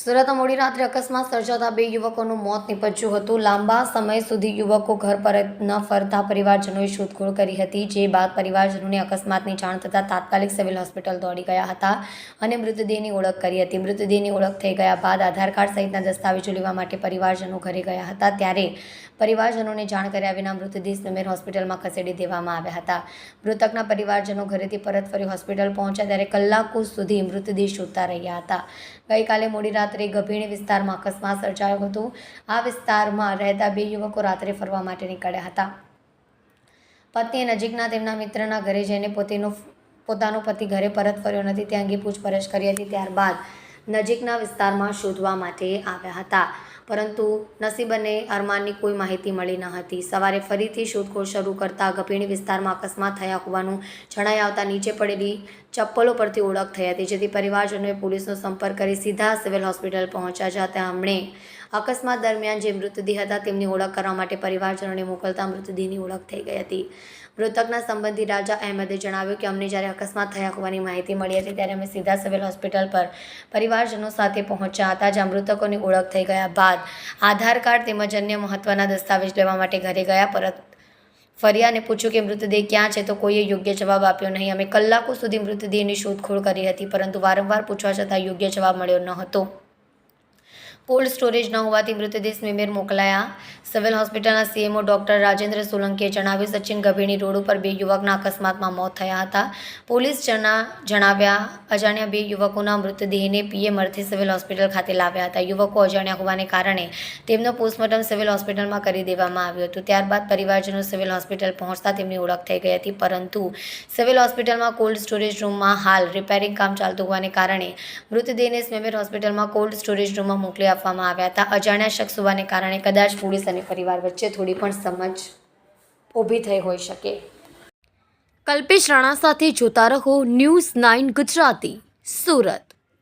સુરતમાં મોડી રાત્રે અકસ્માત સર્જાતા બે યુવકોનું મોત નીપજ્યું હતું. લાંબા સમય સુધી યુવકો ઘર પરત ન ફરતા પરિવારજનોએ શોધખોળ કરી હતી, જે બાદ પરિવારજનોને અકસ્માતની જાણ થતાં તાત્કાલિક સિવિલ હોસ્પિટલ દોડી ગયા હતા અને મૃતદેહની ઓળખ કરી હતી. મૃતદેહની ઓળખ થઈ ગયા બાદ આધાર કાર્ડ સહિતના દસ્તાવેજો લેવા માટે પરિવારજનો ઘરે ગયા હતા. ત્યારે પરિવારજનોને જાણ કર્યા વિના મૃતદેહ સમીર હોસ્પિટલમાં ખસેડી દેવામાં આવ્યા હતા. મૃતકના પરિવારજનો ઘરેથી પરત ફરી હોસ્પિટલ પહોંચ્યા ત્યારે કલાકો સુધી મૃતદેહ શોધતા રહ્યા હતા. ગઈકાલે મોડી રાત્રે ગભીણી વિસ્તારમાં અકસ્માત સર્જાયો હતો. આ વિસ્તારમાં રહેતા બે યુવકો રાત્રે ફરવા માટે નીકળ્યા હતા. પત્નીએ નજીકના તેમના મિત્રના ઘરે જઈને પોતેનો પોતાનો પતિ ઘરે પરત ફર્યો નથી તે અંગે પૂછપરછ કરી હતી, ત્યારબાદ નજીકના વિસ્તારમાં શોધવા માટે આવ્યા હતા. પરંતુ નસીબ અને અરમાનની કોઈ માહિતી મળી ન હતી. સવારે ફરીથી શોધખોળ શરૂ કરતા ગભીણી વિસ્તારમાં અકસ્માત થયા હોવાનું જણાઈ આવતા નીચે પડેલી ચપ્પલો પરથી ઓળખ થઈ હતી, જેથી પરિવારજનોએ પોલીસનો સંપર્ક કરી સીધા સિવિલ હોસ્પિટલ પહોંચ્યા, જ્યાં તેમણે અકસ્માત દરમિયાન જે મૃતદેહ હતા તેમની ઓળખ કરવા માટે પરિવારજનોને મોકલતા મૃતદેહની ઓળખ થઈ ગઈ હતી. મૃતકના સંબંધી રાજા અહેમદે જણાવ્યું કે, અમને જ્યારે અકસ્માત થયા હોવાની માહિતી મળી હતી, ત્યારે અમે સીધા સિવિલ હોસ્પિટલ પર પરિવારજનો સાથે પહોંચ્યા હતા, જ્યાં મૃતકોની ઓળખ થઈ ગયા બાદ આધાર કાર્ડ તેમજ અન્ય મહત્ત્વના દસ્તાવેજ લેવા માટે ઘરે ગયા. પરત ફર્યા અને પૂછ્યું કે મૃતદેહ ક્યાં છે તો કોઈએ યોગ્ય જવાબ આપ્યો નહીં. અમે કલાકો સુધી મૃતદેહની શોધખોળ કરી હતી, પરંતુ વારંવાર પૂછવા છતાં યોગ્ય જવાબ મળ્યો ન હતો. કોલ્ડ સ્ટોરેજ ન હોવાથી મૃતદેહ સ્મીમેર મોકલાયા. સિવિલ હોસ્પિટલના સીએમઓ ડોક્ટર રાજેન્દ્ર સોલંકીએ જણાવ્યું, સચિન ગભીણી રોડ ઉપર બે યુવકના અકસ્માતમાં મોત થયા હતા. પોલીસ જણા, જણાવ્યા, અજાણ્યા બે યુવકોના મૃતદેહને પીએમ અર્થે સિવિલ હોસ્પિટલ ખાતે લાવ્યા હતા. યુવકો અજાણ્યા હોવાને કારણે તેમનો પોસ્ટમોર્ટમ સિવિલ હોસ્પિટલમાં કરી દેવામાં આવ્યું હતું. ત્યારબાદ પરિવારજનો સિવિલ હોસ્પિટલ પહોંચતા તેમની ઓળખ થઈ ગઈ હતી, પરંતુ સિવિલ હોસ્પિટલમાં કોલ્ડ સ્ટોરેજ રૂમમાં હાલ રિપેરિંગ કામ ચાલતું હોવાને કારણે મૃતદેહને સ્મેમેર હોસ્પિટલમાં કોલ્ડ સ્ટોરેજ રૂમમાં મોકલી આપવામાં આવ્યા હતા. અજાણ્યા શખ્સ હોવાને કારણે કદાચ પોલીસ અને પરિવાર વચ્ચે થોડી પણ સમજ ઊભી થઈ હોઈ શકે. કલ્પેશ રાણા સાથે જોતા રહો ન્યૂઝ નાઇન ગુજરાતી, સુરત.